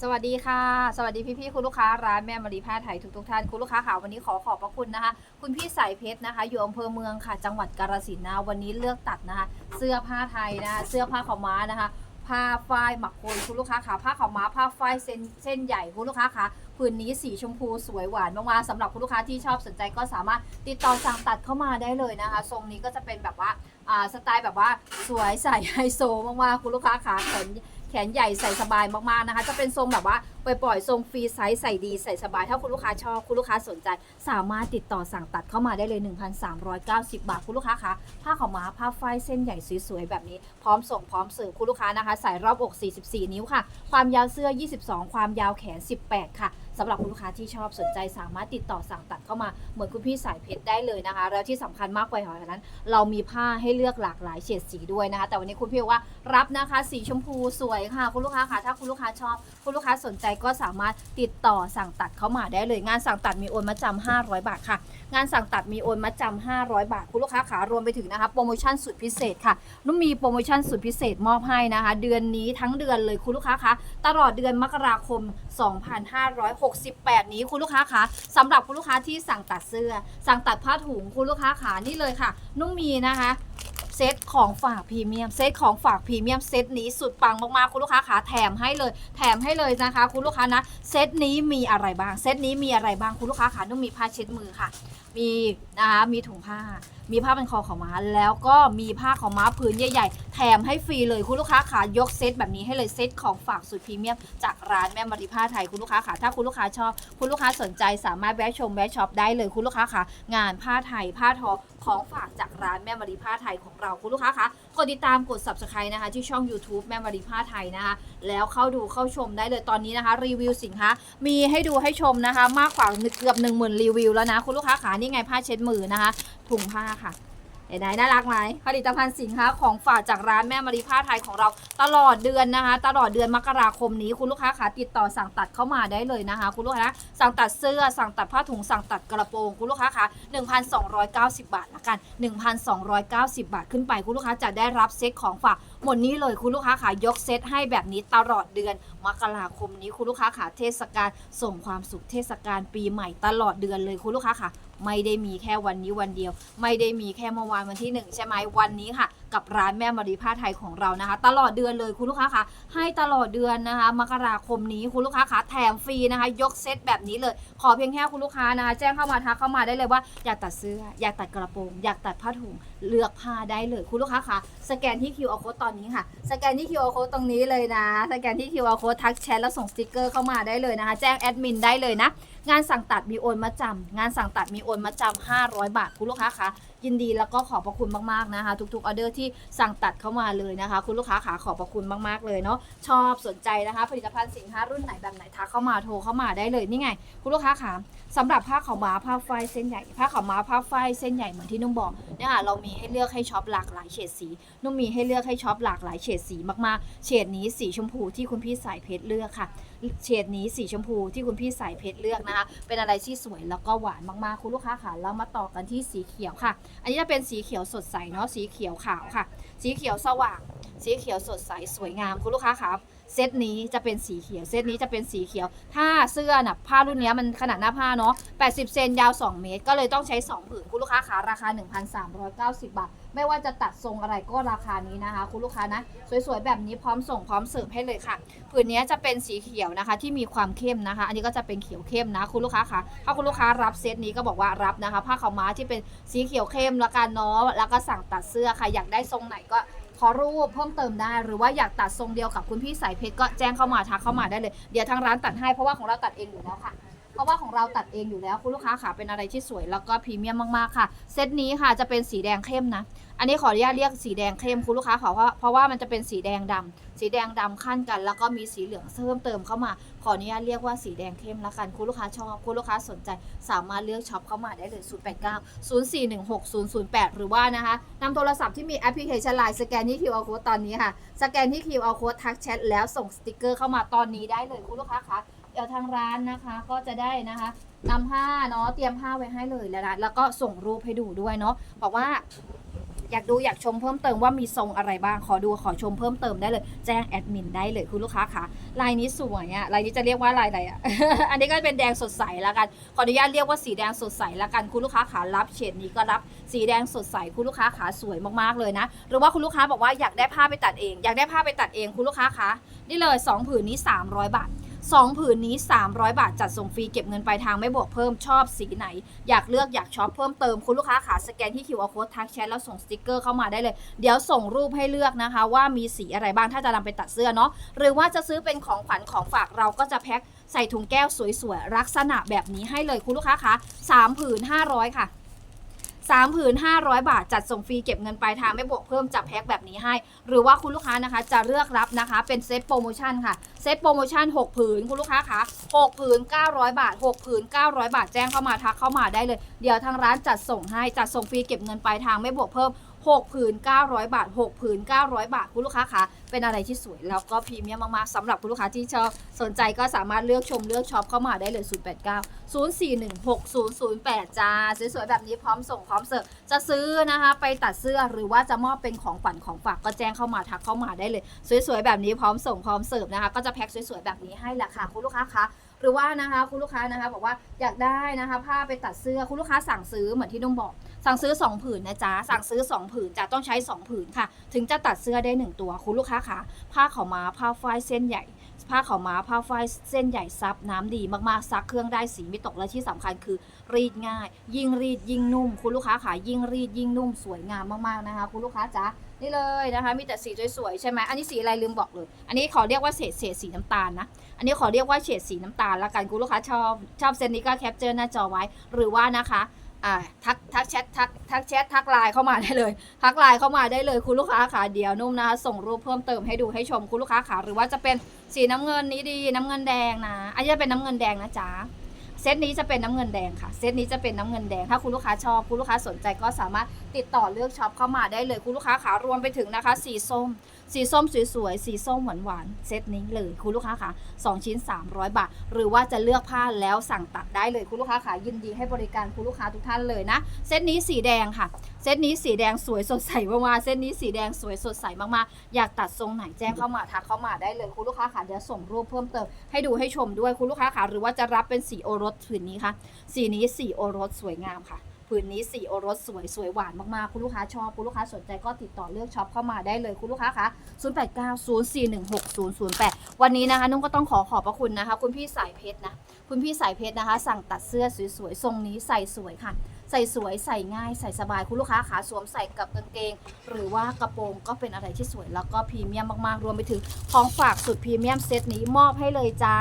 สวัสดีค่ะ สวัสดีพี่ๆคุณลูกค้าร้านแม่มารีผ้าไทยทุกๆท่านคุณลูกค้าค่ะวันนี้ขอขอบพระคุณนะคะ คุณพี่สายเพชรนะคะ อยู่อำเภอเมืองค่ะ จังหวัดกาฬสินธุ์นะวันนี้เลือกตัดนะคะ เสื้อผ้าไทยนะคะเสื้อผ้าขาวม้านะคะผ้าฝ้ายหมักโคนคุณลูกค้าค่ะผ้าขาวม้าผ้าฝ้ายเส้นเส้นใหญ่คุณลูกค้าค่ะผืนนี้สีชมพูสวยหวานมากๆสำหรับคุณลูกค้าที่ชอบสนใจก็สามารถติดต่อสั่งตัดเข้ามาได้เลยนะคะ ทรงนี้ก็จะเป็นแบบว่าสไตล์แบบว่าสวยใสไฮโซมากๆคุณลูกค้าค่ะแขน ขนใหญ่ใส่สบายมากๆนะคะ จะเป็นทรงแบบว่าปล่อยๆทรงฟรีไซส์ใส่ดีใส่สบาย ถ้าคุณลูกค้าชอบคุณลูกค้าสนใจ สามารถติดต่อสั่งตัดเข้ามาได้เลย 1,390 บาทคุณลูกค้าคะผ้าขาวม้าผ้าฝ้ายเส้นใหญ่สวยๆแบบนี้พร้อมส่งพร้อมเสิร์ฟคุณลูกค้านะคะใส่รอบอก 44 นิ้วค่ะ ความยาวเสื้อ 22 ความยาวแขน 18 ค่ะ สำหรับคุณลูกค้าที่ชอบสนใจสามารถติดต่อสั่งตัดเข้ามาเหมือนคุณพี่สายเพชรได้เลยนะคะ แล้วที่สำคัญมากกว่านั้น เรามีผ้าให้เลือกหลากหลายเฉดสีด้วยนะคะ แต่วันนี้คุณพี่ว่ารับนะคะสีชมพูสวยค่ะ คุณลูกค้าค่ะถ้าคุณลูกค้าชอบ คุณลูกค้าสนใจก็สามารถติดต่อสั่งตัดเข้ามาได้เลยงานสั่งตัดมีโอนมาจำ500 บาทค่ะ งานสั่งตัดมีโอนมาจำ500 บาท คุณลูกค้าขารวมไปถึงนะคะโปรโมชั่นสุดพิเศษค่ะนุ่มมีโปรโมชั่นสุดพิเศษมอบให้นะคะ เดือนนี้ทั้งเดือนเลยคุณลูกค้าคะตลอดเดือนมกราคม 2568 นี้คุณลูกค้าคะสำหรับคุณลูกค้าที่สั่งตัดเสื้อ สั่งตัดผ้าถุงคุณลูกค้าขานี่เลยค่ะ นุ่มมีนะคะ เซตของฝากพรีเมียมเซตของฝากพรีเมียมเซตนี้สุดปังมากๆคุณลูกค้าขาแถมให้เลย แถมให้เลยนะคะ คุณลูกค้านะเซตนี้มีอะไรบ้างเซตนี้มีอะไรบ้างคุณลูกค้าขาต้องมีผ้าเช็ดมือค่ะ มีนะคะมีถุงผ้า มีผ้าเป็นคอของม้า แล้วก็มีผ้าของม้าผืนใหญ่ๆ แถมให้ฟรีเลยคุณลูกค้าขายกเซตแบบนี้ให้เลยเซตของฝากสุดพรีเมียมจากร้านแม่มาริผ้าไทยคุณลูกค้าขาถ้าคุณลูกค้าชอบ คุณลูกค้าสนใจสามารถแวะชมแวะช็อปได้เลยคุณลูกค้าขางานผ้าไทยผ้าทอของฝากจากร้านแม่มาริผ้าไทยของเราคุณลูกค้าคะกดติดตามกด subscribe นะคะ ที่ช่อง YouTube แม่มาริผ้าไทยนะคะ แล้วเข้าดูเข้าชมได้เลยตอนนี้นะคะ รีวิวสินค้ามีให้ดูให้ชมนะคะ มากกว่าเกือบ1 0,000 รีวิวแล้วนะ คุณลูกค้าขานี่ไงผ้าเช็ดมือนะคะ ถุงผ้าค่ะ เห็นไหมน่ารักไหมผลิตภัณฑ์สินค้าของฝากจากร้านแม่มารีผ้าไทยของเราตลอดเดือนนะคะ ตลอดเดือนมกราคมนี้คุณลูกค้าขาติดต่อสั่งตัดเข้ามาได้เลยนะคะ คุณลูกค้าสั่งตัดเสื้อสั่งตัดผ้าถุงสั่งตัดกระโปรงคุณลูกค้าคะ1,290 บาทละกัน 1,290 บาทขึ้นไปคุณลูกค้าจะได้รับเซ็ตของฝาก หมดนี้เลยคุณลูกค้าขายกเซตให้แบบนี้ตลอดเดือนมกราคมนี้คุณลูกค้าขาเทศกาลส่งความสุขเทศกาลปีใหม่ตลอดเดือนเลยคุณลูกค้าค่ะ ไม่ได้มีแค่วันนี้วันเดียว ไม่ได้มีแค่เมื่อวานวันที่หนึ่งใช่ไหมวันนี้ค่ะ กับร้านแม่มารีผ้าไทยของเรานะคะ ตลอดเดือนเลยคุณลูกค้าคะให้ตลอดเดือนนะคะ มกราคมนี้คุณลูกค้าคะแถมฟรีนะคะ ยกเซตแบบนี้เลย ขอเพียงแค่คุณลูกค้านะคะ แจ้งเข้ามาทักเข้ามาได้เลยว่าอยากตัดเสื้อ อยากตัดกระโปรง อยากตัดผ้าถุงเลือกผ้าได้เลย คุณลูกค้าคะสแกนที่ QR code ตอนนี้ค่ะ สแกนที่ QR code ตรงนี้เลยนะ สแกนที่ QR code ทักแชทแล้วส่งสติกเกอร์เข้ามาได้เลยนะคะ แจ้งแอดมินได้เลยนะงานสั่งตัดมีโอนมาจำงานสั่งตัดมีโอนมาจำ500 บาทคุณลูกค้าคะ ยินดีแล้วก็ขอบพระคุณมากๆนะคะ ทุกๆออเดอร์ที่สั่งตัดเข้ามาเลยนะคะ คุณลูกค้าขาขอบพระคุณมากๆเลยเนาะชอบสนใจนะคะ ผลิตภัณฑ์สินค้ารุ่นไหนแบบไหนทักเข้ามาโทรเข้ามาได้เลยนี่ไง คุณลูกค้าขาสำหรับผ้าขาวม้าผ้าฝ้ายเส้นใหญ่ผ้าขาวม้าผ้าฝ้ายเส้นใหญ่เหมือนที่นุ่มบอกเนี่ยค่ะเรามีให้เลือกให้ช็อปหลากหลายเฉดสี นุ่มมีให้เลือกให้ช็อปหลากหลายเฉดสีมากๆ เฉดนี้สีชมพูที่คุณพี่สายเพชรเลือกค่ะ เฉดนี้สีชมพูที่คุณพี่สายเพชรเลือกนะคะ เป็นอะไรที่สวยแล้วก็หวานมากๆ คุณลูกค้าค่ะแล้วมาต่อกันที่สีเขียวค่ะ อันนี้จะเป็นสีเขียวสดใสเนาะสีเขียวขาวค่ะ สีเขียวสว่าง สีเขียวสดใสสวยงามคุณลูกค้าครับเซตนี้จะเป็นสีเขียวเซตนี้จะเป็นสีเขียว ถ้าเสื้อน่ะผ้ารุ่นนี้มันขนาดหน้าผ้าเนาะ80 เซนยาว 2 เมตร ก็เลยต้องใช้ 2 ผืนคุณลูกค้าขาราคา 1,390 บาท ไม่ว่าจะตัดทรงอะไรก็ราคานี้นะคะ คุณลูกค้านะ สวยๆ แบบนี้พร้อมส่งพร้อมเสิร์ฟให้เลยค่ะผืนนี้จะเป็นสีเขียวนะคะ ที่มีความเข้มนะคะ อันนี้ก็จะเป็นเขียวเข้มนะ คุณลูกค้าคะถ้าคุณลูกค้ารับเซตนี้ก็บอกว่ารับนะคะ ผ้าขาวม้าที่เป็นสีเขียวเข้มละกันเนาะแล้วก็สั่งตัดเสื้อค่ะอยากได้ทรงไหนก็ขอรูปเพิ่มเติมได้หรือว่าอยากตัดทรงเดียวกับคุณพี่สายเพชรก็แจ้งเข้ามาทักเข้ามาได้เลย เดี๋ยวทางร้านตัดให้เพราะว่าของเราตัดเองอยู่แล้วค่ะ เพราะว่าของเราตัดเองอยู่แล้วคุณลูกค้าค่ะเป็นอะไรที่สวยแล้วก็พรีเมียมมากๆค่ะ เซตนี้ค่ะจะเป็นสีแดงเข้มนะ อันนี้ขออนุญาตเรียกสีแดงเข้มคุณลูกค้าขอเพราะเพราะว่ามันจะเป็นสีแดงดำสีแดงดำขั้นกัน แล้วก็มีสีเหลืองเพิ่มเติมเข้ามา ขออนุญาตเรียกว่าสีแดงเข้มละกันคุณลูกค้าชอบคุณลูกค้าสนใจ สามารถเลือกช็อปเข้ามาได้เลย 089 0416 008 หรือว่านะคะนำโทรศัพท์ที่มีแอปพลิเคชันไลน์สแกนที่ QR code ตอนนี้ค่ะ สแกนที่ QR code ทักแชทแล้วส่งสติกเกอร์เข้ามาตอนนี้ได้เลยคุณลูกค้าคะ เดี๋ยวทางร้านนะคะก็จะได้นะคะนำผ้าเนาะเตรียมผ้าไว้ให้เลยแล้วนะแล้วก็ส่งรูปให้ดูด้วยเนาะบอกว่าอยากดูอยากชมเพิ่มเติมว่ามีทรงอะไรบ้างขอดูขอชมเพิ่มเติมได้เลย แจ้งแอดมินได้เลยคุณลูกค้าค่ะลายนี้สวยอะลายนี้จะเรียกว่าลายอะไรอะ อันนี้ก็เป็นแดงสดใสแล้วกันขออนุญาตเรียกว่าสีแดงสดใสแล้วกันคุณลูกค้าขารับเฉดนี้ก็รับสีแดงสดใสคุณลูกค้าขาสวยมากๆเลยนะ หรือว่าคุณลูกค้าบอกว่าอยากได้ผ้าไปตัดเอง อยากได้ผ้าไปตัดเองคุณลูกค้าคะนี่เลย 2 ผืนนี้ 300 บาท 2 ผืนนี้ 300 บาทจัดส่งฟรีเก็บเงินปลายทางไม่บวกเพิ่มชอบสีไหน อยากเลือกอยากช็อปเพิ่มเติมคุณลูกค้าขาสแกนที่ QR code ทักแชทแล้วส่งสติกเกอร์เข้ามาได้เลย เดี๋ยวส่งรูปให้เลือกนะคะ ว่ามีสีอะไรบ้างถ้าจะนำไปตัดเสื้อเนาะหรือว่าจะซื้อเป็นของขวัญของฝากเราก็จะแพ็คใส่ถุงแก้วสวยๆลักษณะแบบนี้ให้เลยคุณลูกค้าคะ3ผืน 500 ค่ะ 3ผืน500 บาท จัดส่งฟรีเก็บเงินปลายทางไม่บวกเพิ่มจับแพ็คแบบนี้ให้ หรือว่าคุณลูกค้านะคะจะเลือกรับนะคะเป็นเซตโปรโมชั่นค่ะ เซตโปรโมชั่น 6 ผืนคุณลูกค้าคะ6ผืน 900 บาท 6 ผืน 900 บาทแจ้งเข้ามาทักเข้ามาได้เลย เดี๋ยวทางร้านจัดส่งให้จัดส่งฟรีเก็บเงินปลายทางไม่บวกเพิ่ม 6ผืน900 บาท 6ผืน900 บาท คุณลูกค้าคะเป็นอะไรที่สวยแล้วก็พรีเมียมมากๆสำหรับคุณลูกค้าที่ชอบสนใจก็สามารถเลือกชมเลือกช็อปเข้ามาได้เลย 089 0416008 จ้า สวยๆแบบนี้พร้อมส่งพร้อมเสิร์ฟจะซื้อนะคะ ไปตัดเสื้อหรือว่าจะมอบเป็นของฝันของฝากก็แจ้งเข้ามาทักเข้ามาได้เลย สวยๆแบบนี้พร้อมส่งพร้อมเสิร์ฟนะคะ ก็จะแพ็คสวยๆแบบนี้ให้แหละค่ะคุณลูกค้าคะ หรือว่านะคะคุณลูกค้านะคะบอกว่าอยากได้นะคะผ้าไปตัดเสื้อคุณลูกค้าสั่งซื้อเหมือนที่นุ่มบอก สั่งซื้อ 2 ผืนนะจ๊ะสั่งซื้อ 2 ผืนจะต้องใช้ 2 ผืนค่ะ ถึงจะตัดเสื้อได้ 1 ตัวคุณลูกค้าคะผ้าขาวม้าผ้าฝ้ายเส้นใหญ่ ผ้าขาวม้าผ้าฝ้ายเส้นใหญ่ซับน้ำดีมากๆซักเครื่องได้สีไม่ตกและที่สำคัญคือรีดง่าย ยิ่งรีดยิ่งนุ่ม คุณลูกค้าขายิ่งรีดยิ่งนุ่มสวยงามมากๆนะคะ คุณลูกค้าจ๊ะนี่เลยนะคะ มีแต่สีสวยๆใช่ไหมอันนี้สีอะไรลืมบอกเลย อันนี้ขอเรียกว่าเฉดเฉดสีน้ำตาลนะอันนี้ขอเรียกว่าเฉดสีน้ำตาลละกันคุณลูกค้าชอบชอบเซนนี้ก็แคปเจอร์หน้าจอไว้ หรือว่านะคะ อ่าทักทักแชททักทักแชททักไลน์เข้ามาได้เลย ทักไลน์เข้ามาได้เลยคุณลูกค้าขาเดียวนุ่มนะคะส่งรูปเพิ่มเติมให้ดูให้ชมคุณลูกค้าขาหรือว่าจะเป็นสีน้ำเงินนี้ดีน้ำเงินแดงนะอันนี้เป็นน้ำเงินแดงนะจ๊ะ เซตนี้จะเป็นน้ำเงินแดงค่ะ เซตนี้จะเป็นน้ำเงินแดง ถ้าคุณลูกค้าชอบ คุณลูกค้าสนใจก็สามารถติดต่อเลือกช็อปเข้ามาได้เลย คุณลูกค้าขารวมไปถึงนะคะ สีส้ม สีส้มสวยๆ สีส้มหวานๆ เซตนี้เลย คุณลูกค้าค่ะ2ชิ้น 300 บาท หรือว่าจะเลือกผ้าแล้วสั่งตัดได้เลย คุณลูกค้าค่ะยินดีให้บริการคุณลูกค้าทุกท่านเลยนะ เซตนี้สีแดงค่ะ เซตนี้สีแดงสวยสดใสมากๆ เซตนี้สีแดงสวยสดใสมากๆ อยากตัดทรงไหนแจ้งเข้ามาทักเข้ามาได้เลย คุณลูกค้าค่ะเดี๋ยวส่งรูปเพิ่มเติมให้ดูให้ชมด้วย คุณลูกค้าค่ะหรือว่าจะรับเป็นสีโอรสผืนนี้ค่ะสีนี้สีโอรสสวยงามค่ะผืนนี้สีโอรสสวยสวยหวานมากๆ คุณลูกค้าชอบ คุณลูกค้าสนใจก็ติดต่อเลือกช็อปเข้ามาได้เลยคุณลูกค้าคะ0890416008 วันนี้นะคะนุ่งก็ต้องขอขอบพระคุณนะคะ คุณพี่สายเพชรนะ คุณพี่สายเพชรนะคะ สั่งตัดเสื้อสวยๆทรงนี้ใส่สวยค่ะ ใส่สวยใส่ง่ายใส่สบายคุณลูกค้าขาสวมใส่กับกางเกง หรือว่ากระโปรงก็เป็นอะไรที่สวยแล้วก็พรีเมียมมากๆ รวมไปถึงของฝากสุดพรีเมียมเซตนี้มอบให้เลยจ้า